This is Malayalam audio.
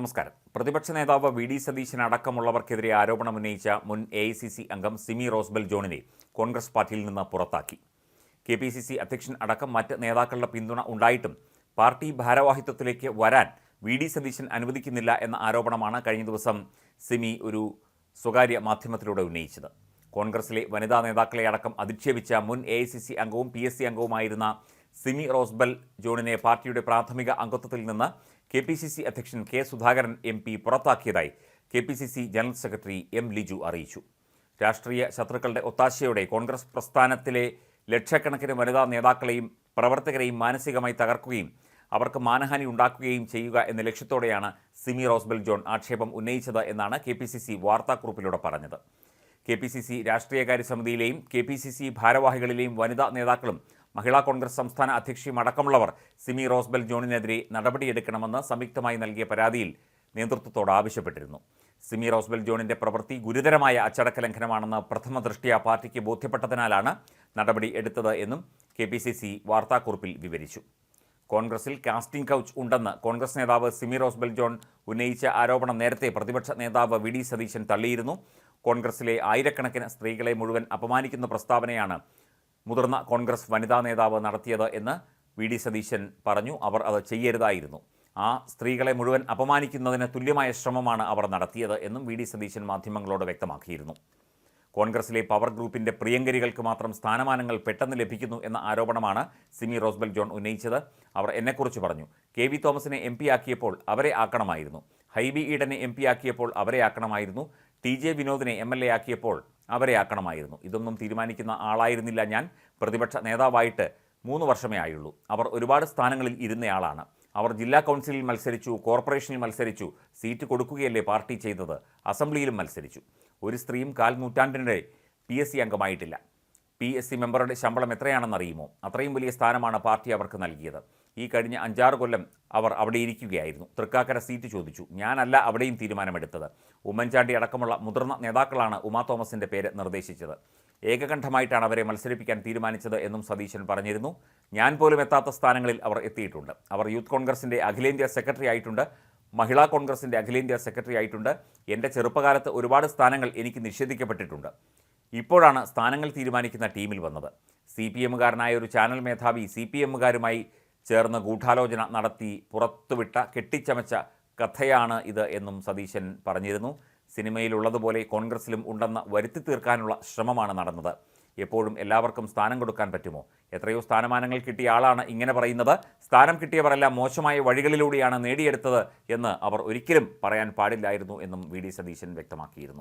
നമസ്കാരം. പ്രതിപക്ഷ നേതാവ് വി ഡി സതീശൻ അടക്കമുള്ളവർക്കെതിരെ ആരോപണം ഉന്നയിച്ച മുൻ എ ഐ സി സി അംഗം സിമി റോസ്ബൽ ജോണിനെ കോൺഗ്രസ് പാർട്ടിയിൽ നിന്ന് പുറത്താക്കി. കെ പി സി സി അധ്യക്ഷൻ അടക്കം മറ്റ് നേതാക്കളുടെ പിന്തുണ ഉണ്ടായിട്ടും പാർട്ടി ഭാരവാഹിത്വത്തിലേക്ക് വരാൻ വി ഡി സതീശൻ അനുവദിക്കുന്നില്ല എന്ന ആരോപണമാണ് കഴിഞ്ഞ ദിവസം സിമി ഒരു സ്വകാര്യ മാധ്യമത്തിലൂടെ ഉന്നയിച്ചത്. കോൺഗ്രസിലെ വനിതാ നേതാക്കളെ അടക്കം അധിക്ഷേപിച്ച മുൻ എ ഐ സി സി അംഗവും പി എസ് സി അംഗവുമായിരുന്ന സിമി റോസ്ബൽ ജോണിനെ പാർട്ടിയുടെ പ്രാഥമിക അംഗത്വത്തിൽ നിന്ന് കെ പി സി സി അധ്യക്ഷൻ K Sudhakaran M P പുറത്താക്കിയതായി K P C C general secretary M Liju അറിയിച്ചു. രാഷ്ട്രീയ ശത്രുക്കളുടെ ഒത്താശയോടെ കോൺഗ്രസ് പ്രസ്ഥാനത്തിലെ ലക്ഷക്കണക്കിന് വനിതാ നേതാക്കളെയും പ്രവർത്തകരെയും മാനസികമായി തകർക്കുകയും അവർക്ക് മാനഹാനി ഉണ്ടാക്കുകയും ചെയ്യുക എന്ന ലക്ഷ്യത്തോടെയാണ് സിമി റോസ്ബൽ ജോൺ ആക്ഷേപം ഉന്നയിച്ചത് എന്നാണ് കെ പി സി സി വാർത്താക്കുറിപ്പിലൂടെ പറഞ്ഞത്. കെ പി സി സി രാഷ്ട്രീയകാര്യ സമിതിയിലെയും കെ പി സി സി ഭാരവാഹികളിലെയും വനിതാ നേതാക്കളും മഹിളാ കോൺഗ്രസ് സംസ്ഥാന അധ്യക്ഷയും അടക്കമുള്ളവർ സിമി റോസ്ബെൽ ജോണിനെതിരെ നടപടിയെടുക്കണമെന്ന് സംയുക്തമായി നൽകിയ പരാതിയിൽ നേതൃത്വത്തോട് ആവശ്യപ്പെട്ടിരുന്നു. സിമി റോസ്ബെൽ ജോണിന്റെ പ്രവൃത്തി ഗുരുതരമായ അച്ചടക്ക ലംഘനമാണെന്ന് പ്രഥമ ദൃഷ്ടിയ പാർട്ടിക്ക് ബോധ്യപ്പെട്ടതിനാലാണ് നടപടി എടുത്തത് എന്നും കെ പി സി സി വാർത്താക്കുറിപ്പിൽ വിവരിച്ചു. കോൺഗ്രസിൽ കാസ്റ്റിംഗ് കൗച്ച് ഉണ്ടെന്ന് കോൺഗ്രസ് നേതാവ് സിമി റോസ്ബെൽ ജോൺ ഉന്നയിച്ച ആരോപണം നേരത്തെ പ്രതിപക്ഷ നേതാവ് വി ഡി സതീശൻ തള്ളിയിരുന്നു. കോൺഗ്രസിലെ ആയിരക്കണക്കിന് സ്ത്രീകളെ മുഴുവൻ അപമാനിക്കുന്ന പ്രസ്താവനയാണ് മുതിർന്ന കോൺഗ്രസ് വനിതാ നേതാവ് നടത്തിയത് എന്ന് വി ഡി സതീശൻ പറഞ്ഞു. അവർ അത് ചെയ്യരുതായിരുന്നു. ആ സ്ത്രീകളെ മുഴുവൻ അപമാനിക്കുന്നതിന് തുല്യമായ ശ്രമമാണ് അവർ നടത്തിയത് എന്നും വി ഡി സതീശൻ മാധ്യമങ്ങളോട് വ്യക്തമാക്കിയിരുന്നു. കോൺഗ്രസിലെ പവർ ഗ്രൂപ്പിന്റെ പ്രിയങ്കരികൾക്ക് മാത്രം സ്ഥാനമാനങ്ങൾ പെട്ടെന്ന് ലഭിക്കുന്നു എന്ന ആരോപണമാണ് സിമി റോസ്ബൽ ജോൺ ഉന്നയിച്ചത്. അവർ എന്നെക്കുറിച്ച് പറഞ്ഞു. കെ വി തോമസിനെ എം പി ആക്കിയപ്പോൾ അവരെ ആക്കണമായിരുന്നു. ഹൈബി ഈഡനെ എം പി ആക്കിയപ്പോൾ അവരെ ആക്കണമായിരുന്നു. ടി ജെ വിനോദിനെ എം എൽ എ ആക്കിയപ്പോൾ അവരെ ആക്കണമായിരുന്നു ഇതൊന്നും തീരുമാനിക്കുന്ന ആളായിരുന്നില്ല ഞാൻ. പ്രതിപക്ഷ നേതാവായിട്ട് മൂന്ന് വർഷമേ ആയുള്ളൂ. അവർ ഒരുപാട് സ്ഥാനങ്ങളിൽ ഇരുന്നയാളാണ്. അവർ ജില്ലാ കൗൺസിലിൽ മത്സരിച്ചു കോർപ്പറേഷനിൽ മത്സരിച്ചു സീറ്റ് കൊടുക്കുകയല്ലേ പാർട്ടി ചെയ്തത് അസംബ്ലിയിലും മത്സരിച്ചു. ഒരു സ്ത്രീയും കാൽ നൂറ്റാണ്ടിനിടെ പി എസ് സി അംഗമായിട്ടില്ല. പി എസ് സി മെമ്പറുടെ ശമ്പളം എത്രയാണെന്നറിയുമോ അത്രയും വലിയ സ്ഥാനമാണ് പാർട്ടി അവർക്ക് നൽകിയത്. ഈ കഴിഞ്ഞ അഞ്ചാറ് കൊല്ലം അവർ അവിടെ ഇരിക്കുകയായിരുന്നു. തൃക്കാക്കര സീറ്റ് ചോദിച്ചു. ഞാനല്ല അവിടെയും തീരുമാനമെടുത്തത്. ഉമ്മൻചാണ്ടി അടക്കമുള്ള മുതിർന്ന നേതാക്കളാണ് ഉമാ തോമസിന്റെ പേര് നിർദ്ദേശിച്ചത്. ഏകകണ്ഠമായിട്ടാണ് അവരെ മത്സരിപ്പിക്കാൻ തീരുമാനിച്ചത് എന്നും സതീശൻ പറഞ്ഞിരുന്നു. ഞാൻ പോലും എത്താത്ത സ്ഥാനങ്ങളിൽ അവർ എത്തിയിട്ടുണ്ട്. അവർ യൂത്ത് കോൺഗ്രസിന്റെ അഖിലേന്ത്യാ സെക്രട്ടറി ആയിട്ടുണ്ട്. മഹിളാ കോൺഗ്രസിന്റെ അഖിലേന്ത്യാ സെക്രട്ടറി ആയിട്ടുണ്ട്. എന്റെ ചെറുപ്പകാലത്ത് ഒരുപാട് സ്ഥാനങ്ങൾ എനിക്ക് നിഷേധിക്കപ്പെട്ടിട്ടുണ്ട്. ഇപ്പോഴാണ് സ്ഥാനങ്ങൾ തീരുമാനിക്കുന്ന ടീമിൽ വന്നത്. സി പി എമ്മുകാരനായ ഒരു ചാനൽ മേധാവി സി പി എമ്മുകാരുമായി ചേർന്ന് ഗൂഢാലോചന നടത്തി പുറത്തുവിട്ട കെട്ടിച്ചമച്ച കഥയാണ് ഇത് എന്നും സതീശൻ പറഞ്ഞിരുന്നു. സിനിമയിലുള്ളതുപോലെ കോൺഗ്രസിലും ഉണ്ടെന്ന് വരുത്തി തീർക്കാനുള്ള ശ്രമമാണ് നടന്നത്. എപ്പോഴും എല്ലാവർക്കും സ്ഥാനം കൊടുക്കാൻ പറ്റുമോ? എത്രയോ സ്ഥാനമാനങ്ങൾ കിട്ടിയ ആളാണ് ഇങ്ങനെ പറയുന്നത്. സ്ഥാനം കിട്ടിയവരെല്ലാം മോശമായ വഴികളിലൂടെയാണ് നേടിയെടുത്തത് എന്ന് അവർ ഒരിക്കലും പറയാൻ പാടില്ലായിരുന്നു എന്നും വി ഡി സതീശൻ വ്യക്തമാക്കിയിരുന്നു.